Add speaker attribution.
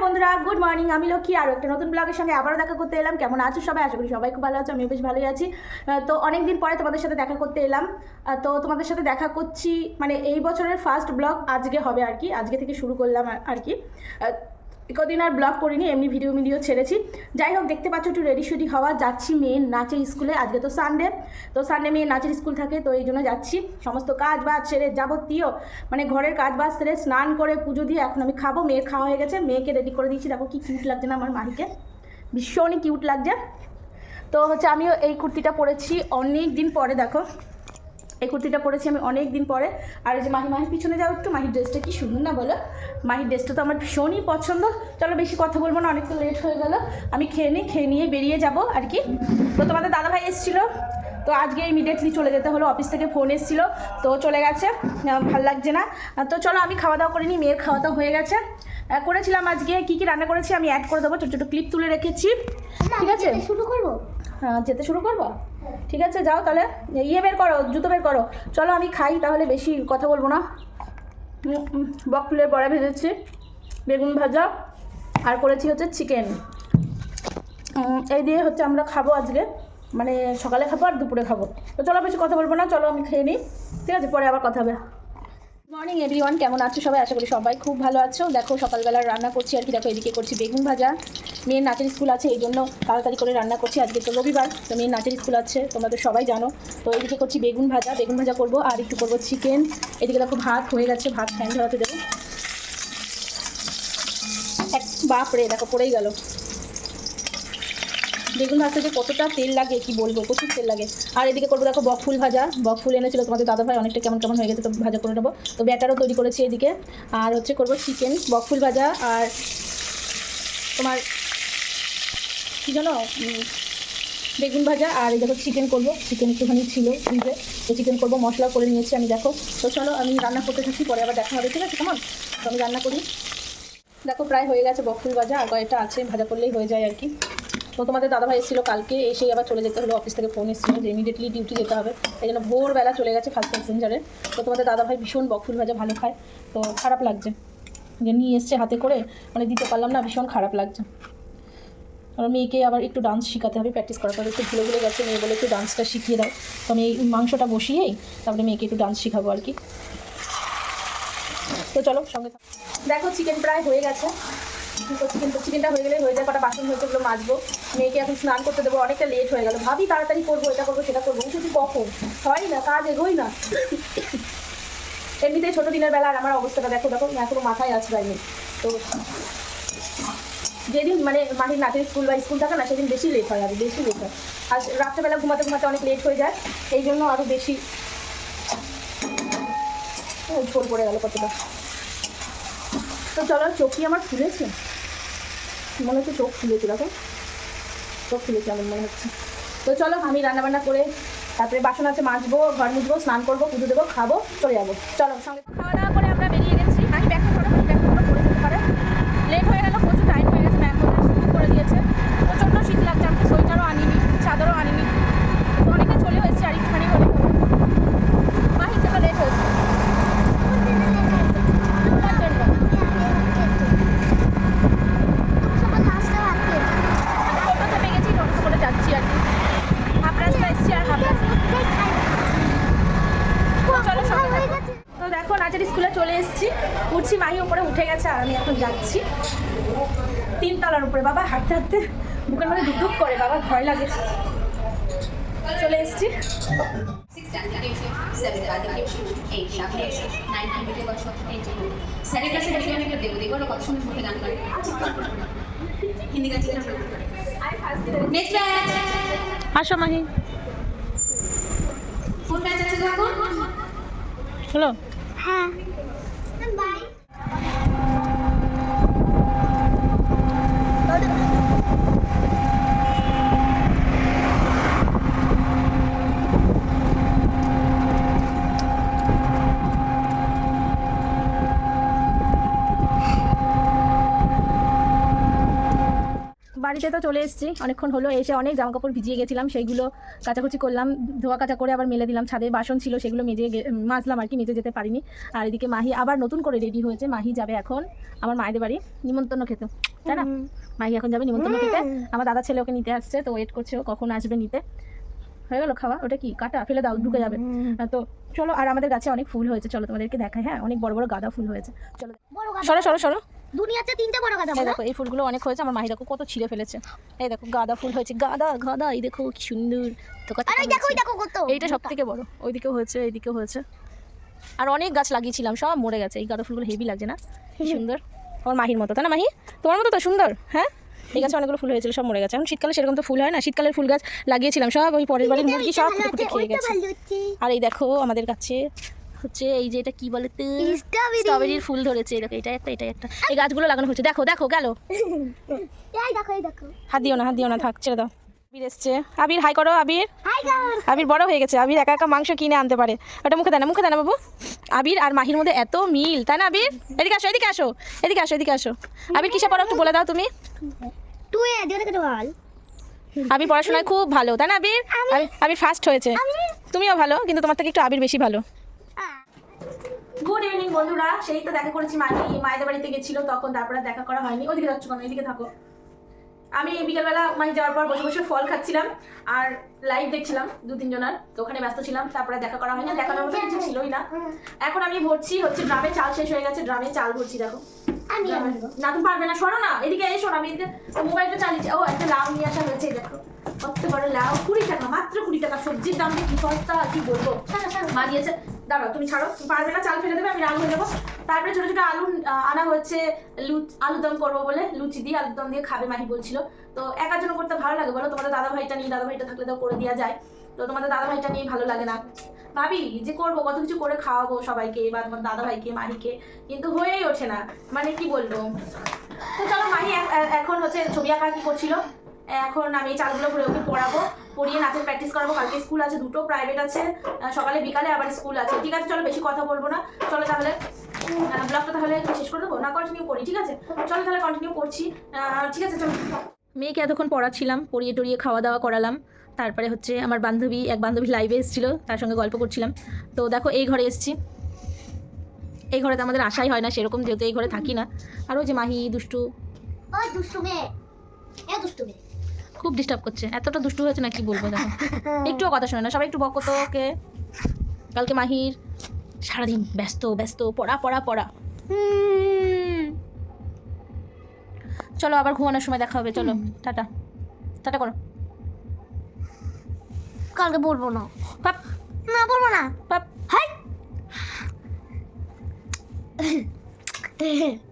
Speaker 1: বন্ধুরা good morning আমি লক্ষ্মী। আরও একটা নতুন ব্লগের সঙ্গে আবারও দেখা করতে এলাম। কেমন আছো সবাই? আশা করি সবাই খুব ভালো আছো, আমিও বেশ ভালোই আছি। তো অনেক দিন পরে তোমাদের সাথে দেখা করতে এলাম। তো তোমাদের সাথে দেখা করছি মানে এই বছরের ফার্স্ট ব্লগ আজকে হবে আর কি, আজকে থেকে শুরু করলাম আর- কি। কদিন আর ব্লগ করিনি, এমনি ভিডিও ভিডিও ছেড়েছি। যাই হোক, দেখতে পাচ্ছ একটু রেডি শুডি হওয়া, যাচ্ছি মেয়ের নাচের স্কুলে আজকে তো সানডে তো সানডে মেয়ের নাচের স্কুল থাকে, তো এই জন্য যাচ্ছি। সমস্ত কাজ বাজ সেরে যাবতীয় মানে ঘরের কাজ বাজ সেরে স্নান করে পুজো দিয়ে এখন আমি খাব। মেয়ের খাওয়া হয়ে গেছে, মেয়েকে রেডি করে দিয়েছি। দেখো কি কিউট লাগছে না আমার মাহিকে। ভীষণই কিউট লাগছে। তো হচ্ছে আমিও এই কুর্তিটা পরেছি। অনেক দিন পরে দেখো এই কুর্তিটা পরেছি আমি অনেক দিন পরে। আর এই যে মাহি, মাহির পিছনে যাও একটু, মাহির ড্রেসটা কি সুন্দর না বলো? মাহির ড্রেসটা তো আমার ভীষণই পছন্দ। চলো বেশি কথা বলব না, অনেকটা লেট হয়ে গেল। আমি খেয়ে নিই, খেয়ে নিয়ে বেরিয়ে যাব আর কি। তো তোমাদের দাদাভাই এসেছিল। তো আজকে ইমিডিয়েটলি চলে যেতে হলো অফিস থেকে ফোন এসেছিল। তো চলে গেছে ভালো লাগছে না। তো চলো আমি খাওয়া দাওয়া করে নিই, মেয়ের খাওয়া দাওয়া হয়ে গেছে। করেছিলাম আজকে, কী কী রান্না করেছি আমি অ্যাড করে দেবো। ছোটো ছোটো ক্লিপ তুলে রেখেছি। ঠিক আছে?
Speaker 2: শুরু করব?
Speaker 1: যেতে শুরু করব? ঠিক আছে, যাও তাহলে। ইয়ে বের করো, জুতো বের করো। চলো আমি খাই, তাহলে বেশি কথা বলব না। বক ফুলের বড়া ভেজেছি, বেগুন ভাজা, আর করেছি হচ্ছে চিকেন এই দিয়ে হচ্ছে আমরা খাব আজকে। মানে সকালে খাব আর দুপুরে খাব। তো চলো বেশি কথা বলব না, চলো আমি খেয়ে নিই। ঠিক আছে, পরে আবার কথা হবে। মর্নিং এভরিওয়ান কেমন আছো সবাই? আশা করি সবাই খুব ভালো আছো। দেখো, সকালবেলা রান্না করছি, আর কি দেখো, এদিকে করছি বেগুন ভাজা। মেয়ের নাচের স্কুল আছে, এই জন্য তাড়াতাড়ি করে রান্না করছি। আজকে তো রবিবার, তো মেয়ের নাচের স্কুল আছে তোমরা তো সবাই জানো। তো এদিকে করছি বেগুন ভাজা বেগুন ভাজা করব, আর একটু করব চিকেন। এদিকে দেখো, ভাত হয়ে গেছে, ভাত ফ্যান ধরাতে দেবো। এক বাপরে, দেখো, পড়েই গেল। বেগুন ভাজতে যে কতটা তেল লাগে, কি বলব, প্রচুর তেল লাগে। আর এদিকে করব দেখো বক ফুল ভাজা। বক ফুল এনেছিল তোমাদের দাদা ভাই অনেকটা কেমন কেমন হয়ে গেছে তো ভাজা করে নেব। তো ব্যাটারও তৈরি করেছি এদিকে। আর হচ্ছে করব চিকেন বক ফুল ভাজা আর তোমার কী জানো বেগুন ভাজা। আর এই দেখো চিকেন করব। চিকেন একটুখানি ছিল ফ্রিজে। তো চিকেন করব, মশলা করে নিয়েছি আমি দেখো। তো চলো আমি রান্না করতে থাকি, পরে আবার দেখা হবে, ঠিক আছে? কেমন? তো আমি রান্না করি। দেখো প্রায় হয়ে গেছে বকফুল ভাজা। আর কয়েকটা আছে, ভাজা করলেই হয়ে যায় আর কি। তো তোমাদের দাদাভাই এসেছিল কালকে, এসেই আবার চলে যেতে হলো অফিস থেকে ফোন এসেছিল যে ইমিডিয়েটলি ডিউটি যেতে হবে। এই জন্য ভোরবেলা চলে গেছে ফার্স্ট প্যাসেঞ্জারে তো তোমাদের দাদাভাই ভীষণ বকফুল ভাজা ভালো খায়, তো খারাপ লাগছে। যে নিয়ে এসছে হাতে করে মানে দিতে পারলাম না, ভীষণ খারাপ লাগছে। আর মেয়েকে আবার একটু ডান্স শেখাতে হবে প্র্যাকটিস করাতে হবে। একটু ভুলে ভুলে গেছে, মেয়ে বলে একটু ডান্সটা শিখিয়ে দাও। তো আমি এই মাংসটা বসিয়েই তারপরে মেয়েকে একটু ডান্স শেখাবো আর কি। তো চলো সঙ্গে দেখো চিকেন প্রায় হয়ে গেছে। তো চিকেন চিকেনটা হয়ে গেলে হয়ে যায়, কটা বাসন হয়েছে ওগুলো মাজবো। মেয়েকে এখন স্নান করতে দেবো, অনেকটা লেট হয়ে গেল। ভাবি তাড়াতাড়ি করব, এটা করব, সেটা করব। উঠেছি কখন? হয় না, কাজ এগোই না। এমনিতেই ছোটো দিনের বেলা আর আমার অবস্থাটা, দেখো দেখো এখনও মাথায় আছে যায়নি তো যেদিন মানে মাহির নাচের স্কুল বা স্কুল থাকে না, সেদিন বেশি লেট হয়, আর বেশি লেট হয়। আর রাত্রেবেলা ঘুমাতে ঘুমাতে অনেক লেট হয়ে যায়, এই জন্য আরও বেশি ঝোল পড়ে গেল কতটা। তো চলো, চোখ কি আমার ফুলেছে মনে হচ্ছে চোখ ফুলেছে দেখো। চোখ ফুলেছে আমার মনে হচ্ছে? তো চলো, আমি রান্নাবান্না করে তারপরে বাসন আছে, মাজবো, ঘর মুছবো স্নান করব, পুজো দেবো, খাব, চলে যাব। চলো, সঙ্গে খাওয়া দাওয়া করে আমরা বেরিয়ে গেছি আমি ব্যাগটা করে আমি ব্যাগটা করে পড়ে যেতে পারে লেট হয়ে গেল প্রচুর টাইম হয়ে গেছে ব্যাগ শুরু করে দিয়েছে প্রচণ্ড শীত লাগছে আমি সোয়েটারও আনিনি চাদরও আনিনি তো অনেকটা চলে হয়েছে আর একটুখানি হলে মাহির জন্য লেট হয়েছে তার জন্য। আমি টোটো চেপে গেছি টোটো করে যাচ্ছি আর কি হাফ রাস্তা এসছি আর হাফ রাস্তা চলো সঙ্গে থাকো। তো নাচের স্কুলে চলে এসেছি। উঠছি মাহি উপরে উঠে গেছে আর আমি এখন যাচ্ছি। তিনতলার উপরে। বাবা হাঁটতে হাঁটতে বুকের মধ্যে দুক করে। বাবা ভয় লাগে। চলে এসেছি। আসো মাহি।
Speaker 3: কোন ব্যাচ আছে দেখো
Speaker 1: হলো
Speaker 2: হ্যাঁ বাই
Speaker 1: বাড়িতে তো চলে এসেছি। অনেকক্ষণ হলো এসে অনেক জামা কাপড় ভিজিয়ে গেছিলাম সেইগুলো কাচাকুচি করলাম ধোয়া কাচা করে আবার মেলে দিলাম ছাদে বাসন ছিল সেগুলো মেজে মাজলাম আর কি মেজে যেতে পারিনি। আর এদিকে মাহি আবার নতুন করে রেডি হয়েছে মাহি যাবে এখন আমার মায়েদের বাড়ি নিমন্ত্রণ খেতে তাই না? মাহি এখন যাবে নিমন্ত্রণ খেতে। আমার দাদা ছেলে ওকে নিতে আসছে তো ওয়েট করছে ও কখন আসবে নিতে। হয়ে গেল খাওয়া ওটা কি? কাটা ফেলে দাও ঢুকে যাবে। তো চলো আর আমাদের গাছে অনেক ফুল হয়েছে চলো তোমাদেরকে দেখাই হ্যাঁ অনেক বড় বড় গাঁদা ফুল হয়েছে। চলো সরো সরো সরো।
Speaker 2: দুনিয়াতে তিনটে বড় গাদা বলো।
Speaker 1: দেখো এই ফুলগুলো অনেক হয়েছে আমার মাহি দেখো কত ছিঁড়ে ফেলেছে। এই দেখো গাঁদা ফুল হয়েছে গাঁদা গাঁদা এই দেখো কি সুন্দর। তো কত
Speaker 2: আরে দেখো দেখো কত।
Speaker 1: এইটা সব থেকে বড় ওইদিকেও হয়েছে এইদিকেও হয়েছে। আর অনেক গাছ লাগিয়েছিলাম সব মরে গেছে। এই গাঁদা ফুলগুলো হেভি লাগছে না? সুন্দর। আমার মাহির মতো তাই না মাহি? তোমার মতো তো সুন্দর হ্যাঁ? এই গাছে অনেকগুলো ফুল হয়েছিল সব মরে গেছে। এখন শীতকালে সেরকম তো ফুল হয় না। শীতকালের ফুল গাছ লাগিয়েছিলাম সব ওই পরের বাড়ির মুরগি সব ফুটে ফুটে খেয়ে গেছে। আর এই দেখো আমাদের কাছে হচ্ছে এই যে এটা কি বলে? স্ট্রবেরির ফুল ধরেছে। দেখো এটা একটা এটা একটা। এই গাছগুলো লাগানো হচ্ছে দেখো দেখো গেল। হাত দিও না হাত দিও না থাক ছেড়ে দাও। আবির এসছে। আবির হাই করো আবির। আবির বড় হয়ে গেছে। আবির একা একা মাংস কিনে আনতে পারে। ওটা মুখে দেয় না মুখে দেয় না বাবু। আবির আর মাহির মধ্যে এত মিল তাই না আবির? এদিকে আসো এদিকে আসো এদিকে আসো এদিকে আসো। আবির কিসে পড়ো? একটু বলে দাও তুমি। আবির পড়াশোনায় খুব ভালো তাই না আবির- আবির ফার্স্ট হয়েছে। তুমিও ভালো কিন্তু তোমার থেকে একটু আবির বেশি ভালো। গুড ইভিনিং বন্ধুরা। সেই তো দেখা করেছি মাহি মায়েদের বাড়িতে গেছিল তখন তারপরে দেখা করা হয়নি। ওদিকে যাচ্ছ কেন? এদিকে থাকো। আমি বিকেলবেলা মাহি যাওয়ার পর বসে বসে ফল খাচ্ছিলাম আর লাইভ দেখছিলাম দু তিনজনের। তো ওখানে ব্যস্ত ছিলাম তারপরে দেখা করা হয়নি। দেখানোর মতো কিছু ছিলই না। এখন আমি ভরছি হচ্ছে ড্রামে চাল শেষ হয়ে গেছে ড্রামে চাল ভরছি দেখো। না তুমি পারবে না। সরো না এদিকে এসো না। আমি এদিকে মোবাইলটা চালিয়েছি ও একটা লাউ নিয়ে আসা হয়েছে দেখো। কত বড় লাউ। কুড়ি টাকা মাত্র কুড়ি টাকা। সবজির দাম কি সস্তা কি বলব? মা দিয়েছে দাঁড়াও, তুমি ছাড়ো পারবে না, চাল ফেলে দেবে, আমি রাগ হয়ে যাব তারপরে ছোটো ছোটো আলু আনা হচ্ছে লুচ আলুর দম করব বলে, লুচি দিয়ে আলুর দম দিয়ে খাবে মাহি বলছিল। তো একার জন্য করতে ভালো লাগে, বলো? তোমাদের দাদা ভাইটা নিয়ে দাদা ভাইটা থাকলে তো করে দেওয়া যায়। তো তোমাদের দাদা ভাইটা নিয়ে ভালো লাগে না। ভাবি, যে করব, কত কিছু করে খাওয়াবো সবাইকে, বা তোমার দাদা ভাইকে মাহিকে, কিন্তু হয়েই ওঠে না। মানে কি বলব? তো চলো মাহি এখন হচ্ছে ছবি আঁকা কি করছিল। এখন আমি চালগুলো করে ওকে পড়াবো। পড়িয়ে নাচের প্র্যাকটিস করাবো, কালকে স্কুল আছে, দুটো প্রাইভেট আছে সকালে বিকালে আবার স্কুল আছে। ঠিক আছে, চলো বেশি কথা বলব না। চলো তাহলে ব্লগটা তাহলে শেষ করে দেবো? না কন্টিনিউ করি, ঠিক আছে? চলো তাহলে কন্টিনিউ করছি। ঠিক আছে, চলো। মেয়েকে এতক্ষণ পড়াচ্ছিলাম, পড়িয়ে টড়িয়ে খাওয়া দাওয়া করালাম। তারপরে হচ্ছে আমার বান্ধবী, এক বান্ধবী লাইভে এসেছিল, তার সঙ্গে গল্প করছিলাম। তো দেখো, এই ঘরে এসেছি। এই ঘরে তো আমাদের আশাই হয় না, সেরকম যেহেতু এই ঘরে থাকি না। আর ওই যে মাহি, দুষ্টু।
Speaker 2: দুষ্টু মেয়ে। দুষ্টু মেয়ে।
Speaker 1: খুব ডিস্টার্ব করছে। এতটা দুষ্টু হয়েছে না কি বলব দেখো। একটুও কথা শোনে না। সবাই একটু বকো তো ওকে কালকে মাহির সারাদিন ব্যস্ত ব্যস্ত পড়া পড়া পড়া। চলো আবার ঘুমানোর সময় দেখা হবে। চলো টাটা। টাটা করো।
Speaker 2: কালকে বলব না।
Speaker 1: পাপ।
Speaker 2: না বলব না।
Speaker 1: পাপ।
Speaker 2: হাই।